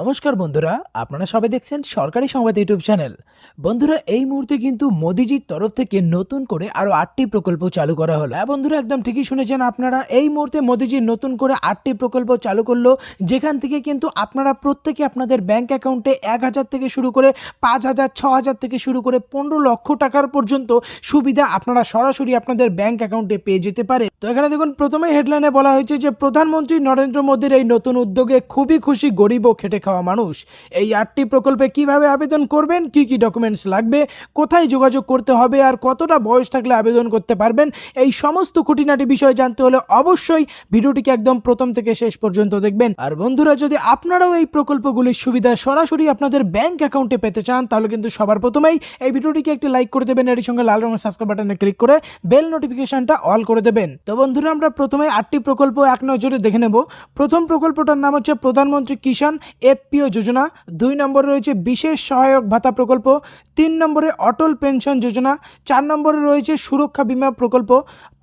নমস্কার বন্ধুরা, আপনারা সবাই দেখছেন সরকারি সংবাদ ইউটিউব চ্যানেল। বন্ধুরা, এই মুহূর্তে কিন্তু মোদিজির তরফ থেকে নতুন করে আরও আটটি প্রকল্প চালু করা হলো। হ্যাঁ বন্ধুরা, একদম ঠিকই শুনেছেন আপনারা, এই মুহূর্তে মোদিজি নতুন করে আটটি প্রকল্প চালু করল, যেখান থেকে কিন্তু আপনারা প্রত্যেকে আপনাদের ব্যাংক অ্যাকাউন্টে এক হাজার থেকে শুরু করে পাঁচ হাজার, ছ হাজার থেকে শুরু করে পনেরো লক্ষ টাকার পর্যন্ত সুবিধা আপনারা সরাসরি আপনাদের ব্যাংক অ্যাকাউন্টে পেয়ে যেতে পারে। তো এখানে দেখুন, প্রথমে হেডলাইনে বলা হয়েছে যে, প্রধানমন্ত্রী নরেন্দ্র মোদীর এই নতুন উদ্যোগে খুবই খুশি গরিব ও খেটে খাওয়া মানুষ। এই আটটি প্রকল্পে কীভাবে আবেদন করবেন, কি কি ডকুমেন্টস লাগবে, কোথায় যোগাযোগ করতে হবে আর কতটা বয়স থাকলে আবেদন করতে পারবেন, এই সমস্ত খুঁটিনাটি বিষয় জানতে হলে অবশ্যই ভিডিওটিকে একদম প্রথম থেকে শেষ পর্যন্ত দেখবেন। আর বন্ধুরা, যদি আপনারাও এই প্রকল্পগুলির সুবিধা সরাসরি আপনাদের ব্যাংক অ্যাকাউন্টে পেতে চান, তাহলে কিন্তু সবার প্রথমেই এই ভিডিওটিকে একটি লাইক করে দেবেন এর সঙ্গে লাল রঙের সাবস্ক্রাইব বাটনে ক্লিক করে বেল নোটিফিকেশনটা অল করে দেবেন। তো বন্ধুরা, আমরা প্রথমে আটটি প্রকল্প এক নজরে দেখে নেব। প্রথম প্রকল্পটার নাম হচ্ছে প্রধানমন্ত্রী কিষাণ এফপিও যোজনা, দুই নম্বরে রয়েছে বিশেষ সহায়ক ভাতা প্রকল্প, তিন নম্বরে অটল পেনশন যোজনা, চার নম্বরে রয়েছে সুরক্ষা বিমা প্রকল্প,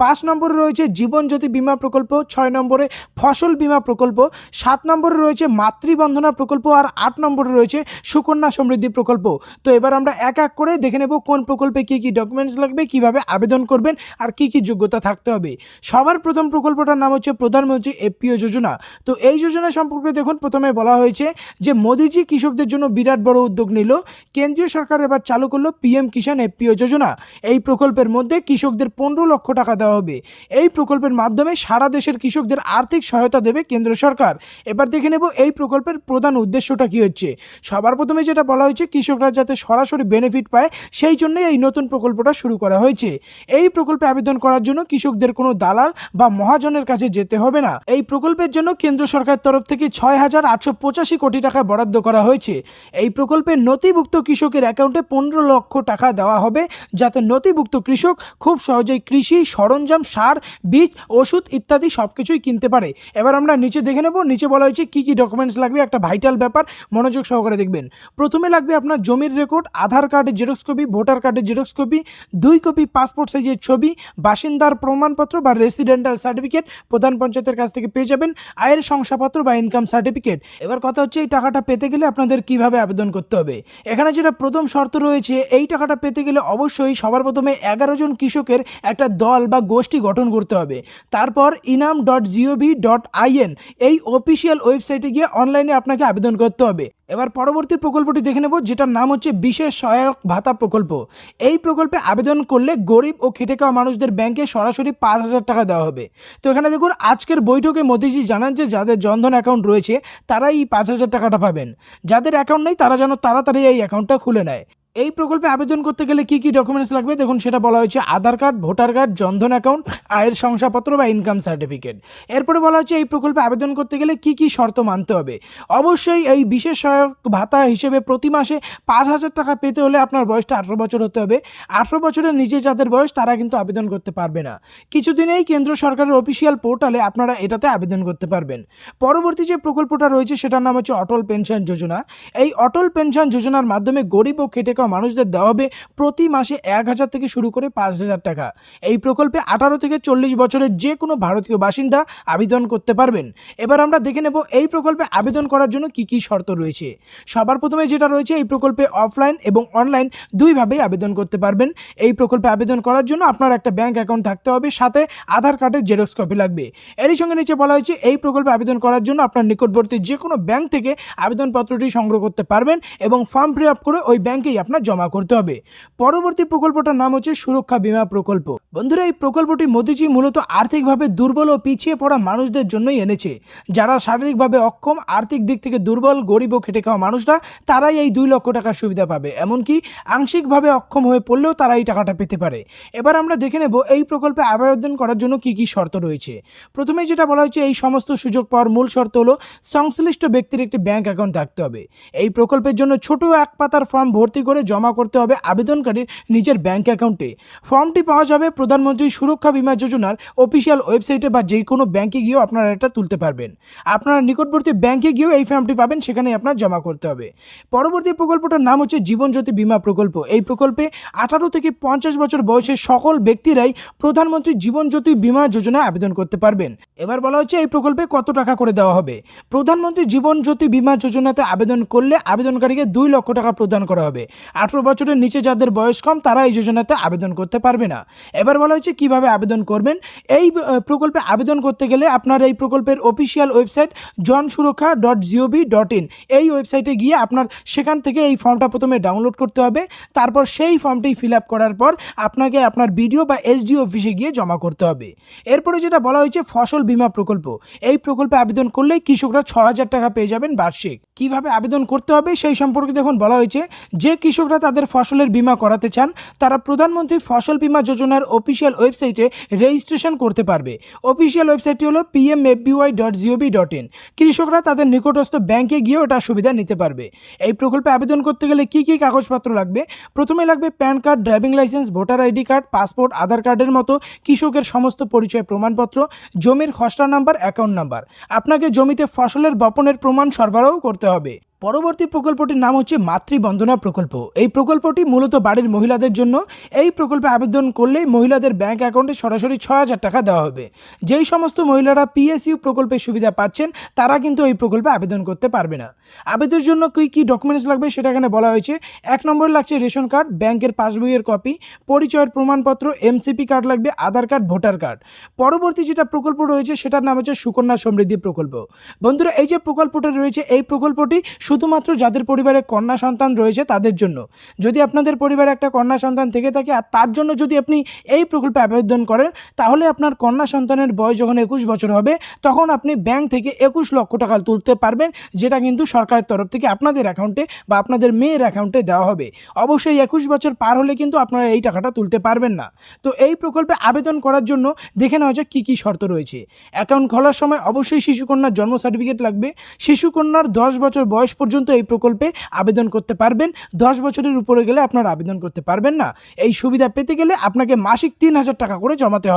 পাঁচ নম্বরে রয়েছে জীবন জ্যোতি বীমা প্রকল্প, ছয় নম্বরে ফসল বিমা প্রকল্প, সাত নম্বরে রয়েছে মাতৃবন্ধনা প্রকল্প আর আট নম্বরে রয়েছে সুকন্যা সমৃদ্ধি প্রকল্প। তো এবার আমরা এক এক করে দেখে নেব কোন প্রকল্পে কী কী ডকুমেন্টস লাগবে, কীভাবে আবেদন করবেন আর কি কি যোগ্যতা থাকতে হবে। সবার প্রথম প্রকল্পটার নাম হচ্ছে প্রধানমন্ত্রী এপিও যোজনা। তো এই যোজনা সম্পর্কে দেখুন, প্রথমে বলা হয়েছে যে মোদিজি কৃষকদের জন্য বিরাট বড় উদ্যোগ নিল। কেন্দ্রীয় সরকার এবার চালু করল পিএম কিষাণ এপিও যোজনা। এই প্রকল্পের মধ্যে কৃষকদের পনেরো লক্ষ টাকা দেওয়া হবে। এই প্রকল্পের মাধ্যমে সারা দেশের কৃষকদের আর্থিক সহায়তা দেবে কেন্দ্র সরকার। এবার দেখে নেব এই প্রকল্পের প্রধান উদ্দেশ্যটা কি হচ্ছে। সবার প্রথমে যেটা বলা হয়েছে, কৃষকরা যাতে সরাসরি বেনিফিট পায়, সেই জন্যই এই নতুন প্রকল্পটা শুরু করা হয়েছে। এই প্রকল্পে আবেদন করার জন্য কৃষকদের কোনো দালাল বা মহাজনের কাছে যেতে হবে না। এই প্রকল্পের জন্য কেন্দ্র সরকার তরফ থেকে ছয় হাজার আটশো পঁচাশি কোটি টাকা বরাদ্দ করা হয়েছে। এই প্রকল্পে নথিভুক্ত কৃষকের অ্যাকাউন্টে পনেরো লক্ষ টাকা দেওয়া হবে, যাতে নথিভুক্ত কৃষক খুব সহজেই কৃষি, সরঞ্জাম, সার, বীজ, ওষুধ ইত্যাদি সব কিছুই কিনতে পারে। এবার আমরা নিচে দেখে নেব, নিচে বলা হয়েছে কী কী ডকুমেন্টস লাগবে, একটা ভাইটাল ব্যাপার, মনোযোগ সহকারে দেখবেন। প্রথমে লাগবে আপনার জমির রেকর্ড আধার কার্ডের জেরক্স কপি ভোটার কার্ডের জেরক্স কপি দুই কপি পাসপোর্ট সাইজের ছবি, বাসিন্দার প্রমাণপত্র বা রেসিডেন্টাল সার্টিফিকেট প্রধান পঞ্চায়েতের কাছ থেকে পেয়ে যাবেন, আয়ের শংসাপত্র বা ইনকাম সার্টিফিকেট এবার কথা হচ্ছে এই টাকাটা পেতে গেলে আপনাদের কীভাবে আবেদন করতে হবে? এখানে যেটা প্রথম শর্ত রয়েছে, এই টাকাটা পেতে গেলে অবশ্যই সবার প্রথমে এগারো জন কৃষকের একটা দল বা গোষ্ঠী গঠন করতে হবে। তারপর eNAM dot gov dot IN এই অফিসিয়াল ওয়েবসাইটে গিয়ে অনলাইনে আপনাকে আবেদন করতে হবে। এবার পরবর্তী প্রকল্পটি দেখে নেব, যেটার নাম হচ্ছে বিশেষ সহায়ক ভাতা প্রকল্প। এই প্রকল্পে আবেদন করলে গরিব ও খেটে খাওয়া মানুষদের ব্যাংকে সরাসরি পাঁচ হাজার টাকা দেওয়া হবে। তো এখানে দেখুন, আজকের বৈঠকে মোদিজি জানান যে, যাদের জনধন অ্যাকাউন্ট রয়েছে, তারাই এই পাঁচ হাজার টাকাটা পাবেন। যাদের অ্যাকাউন্ট নেই, তারা যেন তাড়াতাড়ি এই অ্যাকাউন্টটা খুলে নেয়। এই প্রকল্পে আবেদন করতে গেলে কি কি ডকুমেন্টস লাগবে? দেখুন, সেটা বলা হয়েছে Aadhaar card, voter card, Jan Dhan account আয়ের শংসাপত্র বা ইনকাম সার্টিফিকেট এরপরে বলা হচ্ছে এই প্রকল্পে আবেদন করতে গেলে কি কি শর্ত মানতে হবে? অবশ্যই এই বিশেষ সহায়ক ভাতা হিসেবে প্রতি মাসে পাঁচ হাজার টাকা পেতে হলে আপনার বয়সটা আঠেরো বছর হতে হবে। আঠেরো বছরের নিচে যাদের বয়স, তারা কিন্তু আবেদন করতে পারবে না। কিছুদিনেই কেন্দ্র সরকারের অফিসিয়াল পোর্টালে আপনারা এটাতে আবেদন করতে পারবেন। পরবর্তী যে প্রকল্পটা রয়েছে, সেটার নাম হচ্ছে অটল পেনশন যোজনা। এই অটল পেনশন যোজনার মাধ্যমে গরিব ও খেটে মানুষদের দেওয়া হবে প্রতি মাসে এক হাজার থেকে শুরু করে পাঁচ হাজার টাকা। এই প্রকল্পে আঠারো থেকে চল্লিশ বছরের যে কোনো ভারতীয় বাসিন্দা আবেদন করতে পারবেন। এবার আমরা দেখে নেব এই প্রকল্পে আবেদন করার জন্য কি কি শর্ত রয়েছে। সবার প্রথমে যেটা রয়েছে, এই প্রকল্পে অফলাইন এবং অনলাইন দুইভাবেই আবেদন করতে পারবেন। এই প্রকল্পে আবেদন করার জন্য আপনার একটা ব্যাংক অ্যাকাউন্ট থাকতে হবে, সাথে আধার কার্ডের জেরক্স কপি লাগবে। এরই সঙ্গে নিচে বলা হয়েছে, এই প্রকল্পে আবেদন করার জন্য আপনার নিকটবর্তী যে কোনো ব্যাংক থেকে আবেদনপত্রটি সংগ্রহ করতে পারবেন এবং ফর্ম ফিল আপ করে ওই ব্যাংকেই আপনার জমা করতে হবে। পরবর্তী প্রকল্পটার নাম হচ্ছে সুরক্ষা বীমা প্রকল্প। বন্ধুরা, এই প্রকল্পটি মোদিজি মূলত আর্থিকভাবে দুর্বল ও পিছিয়ে পড়া মানুষদের জন্যই এনেছে। যারা শারীরিকভাবে অক্ষম, আর্থিক দিক থেকে দুর্বল, গরিব ও খেটে খাওয়া মানুষরা, তারাই এই দুই লক্ষ টাকার সুবিধা পাবে। এমনকি আংশিকভাবে অক্ষম হয়ে পড়লেও তারা এই টাকাটা পেতে পারে। এবার আমরা দেখে নেব এই প্রকল্পে আবেদন করার জন্য কি কি শর্ত রয়েছে। প্রথমে যেটা বলা হচ্ছে, এই সমস্ত সুযোগ পাওয়ার মূল শর্ত হলো সংশ্লিষ্ট ব্যক্তির একটি ব্যাংক অ্যাকাউন্ট থাকতে হবে। এই প্রকল্পের জন্য ছোট এক পাতার ফর্ম ভর্তি করে করে জমা করতে হবে আবেদনকারীর নিজের ব্যাংক অ্যাকাউন্টে ফর্মটি পাওয়া যাবে প্রধানমন্ত্রী সুরক্ষা বীমা যোজনার অফিসিয়াল ওয়েবসাইটে বা যে কোনো ব্যাংকে গিয়েও আপনারা এটা তুলতে পারবেন। আপনারা নিকটবর্তী ব্যাংকে গিয়েও এই ফর্মটি পাবেন সেখানে আপনার জমা করতে হবে। পরবর্তী প্রকল্পটার নাম হচ্ছে জীবনজ্যোতি বিমা প্রকল্প। এই প্রকল্পে আঠারো থেকে পঞ্চাশ বছর বয়সের সকল ব্যক্তিরাই প্রধানমন্ত্রী জীবন জ্যোতি বীমা যোজনায় আবেদন করতে পারবেন। এবার বলা হচ্ছে এই প্রকল্পে কত টাকা করে দেওয়া হবে? প্রধানমন্ত্রী জীবন জ্যোতি বীমা যোজনাতে আবেদন করলে আবেদনকারীকে দুই লক্ষ টাকা প্রদান করা হবে। আঠারো বছরের নিচে যাদের বয়স কম, তারা এই যোজনাতে আবেদন করতে পারবে না। এবার বলা হচ্ছে কীভাবে আবেদন করবেন? এই প্রকল্পে আবেদন করতে গেলে আপনার এই প্রকল্পের অফিসিয়াল ওয়েবসাইট জন সুরক্ষা ডট জিওভি ডট ইন এই ওয়েবসাইটে গিয়ে আপনার সেখান থেকে এই ফর্মটা প্রথমে ডাউনলোড করতে হবে। তারপর সেই ফর্মটি ফিল আপ করার পর আপনাকে আপনার বিডিও বা এসডি অফিসে গিয়ে জমা করতে হবে। এরপরে যেটা বলা হয়েছে, ফসল বীমা প্রকল্প। এই প্রকল্পে আবেদন করলে কৃষকরা ছ হাজার টাকা পেয়ে যাবেন বার্ষিক। কীভাবে আবেদন করতে হবে, সেই সম্পর্কে দেখুন বলা হয়েছে, যে কৃষকরা তাদের ফসলের বীমা করাতে চান, তারা প্রধানমন্ত্রী ফসল বীমা যোজনার অফিসিয়াল ওয়েবসাইটে রেজিস্ট্রেশন করতে পারবে। অফিসিয়াল ওয়েবসাইটটি হলো PMFBY dot gov dot in কৃষকরা তাদের নিকটস্থ ব্যাংকে গিয়েও এটা সুবিধা নিতে পারবে। এই প্রকল্পে আবেদন করতে গেলে কি কি কাগজপত্র লাগবে? প্রথমে লাগবে PAN card, driving licence, voter ID card, passport, Aadhaar কার্ডের মতো কৃষকের সমস্ত পরিচয় প্রমাণপত্র, জমির খসড়া নাম্বার, অ্যাকাউন্ট নাম্বার। আপনাকে জমিতে ফসলের বপনের প্রমাণ সরবরাহ করতে হবে। পরবর্তী প্রকল্পটির নাম হচ্ছে মাতৃবন্দনা প্রকল্প। এই প্রকল্পটি মূলত বাড়ির মহিলাদের জন্য এই প্রকল্পে আবেদন করলে মহিলাদের ব্যাংক অ্যাকাউন্টে সরাসরি ছ হাজার টাকা দেওয়া হবে। যেই সমস্ত মহিলারা পিএসইউ প্রকল্পের সুবিধা পাচ্ছেন, তারা কিন্তু এই প্রকল্পে আবেদন করতে পারবে না। আবেদনের জন্য কী কী ডকুমেন্টস লাগবে সেটা এখানে বলা হয়েছে। এক নম্বরে লাগছে রেশন কার্ড, ব্যাংকের পাসবইয়ের কপি, পরিচয়ের প্রমাণপত্র এমসিপি কার্ড লাগবে, আধার কার্ড, ভোটার কার্ড। পরবর্তী যেটা প্রকল্প রয়েছে সেটার নাম হচ্ছে সুকন্যা সমৃদ্ধি প্রকল্প। বন্ধুরা, এই যে প্রকল্পটা রয়েছে, এই প্রকল্পটি শুধুমাত্র যাদের পরিবারে কন্যা সন্তান রয়েছে তাদের জন্য। যদি আপনাদের পরিবারে একটা কন্যা সন্তান থেকে থাকে আর তার জন্য যদি আপনি এই প্রকল্পে আবেদন করেন, তাহলে আপনার কন্যা সন্তানের বয়স যখন একুশ বছর হবে, তখন আপনি ব্যাংক থেকে একুশ লক্ষ টাকা তুলতে পারবেন, যেটা কিন্তু সরকারের তরফ থেকে আপনাদের অ্যাকাউন্টে বা আপনাদের মেয়ের অ্যাকাউন্টে দেওয়া হবে। অবশ্যই একুশ বছর পার হলে কিন্তু আপনারা এই টাকাটা তুলতে পারবেন না। তো এই প্রকল্পে আবেদন করার জন্য দেখে নেওয়া যাক কী কী শর্ত রয়েছে। অ্যাকাউন্ট খোলার সময় অবশ্যই শিশুকন্যার জন্ম সার্টিফিকেট লাগবে। শিশুকন্যার দশ বছর বয়স পর্যন্ত এই প্রকল্পে আবেদন করতে পারবেন। দশ বছরের উপরে গেলে আপনার আবেদন করতে পারবেন না। এই সুবিধা পেতে গেলে আপনাকে মাসিক তিন হাজার টাকা করে জমাতে হবে।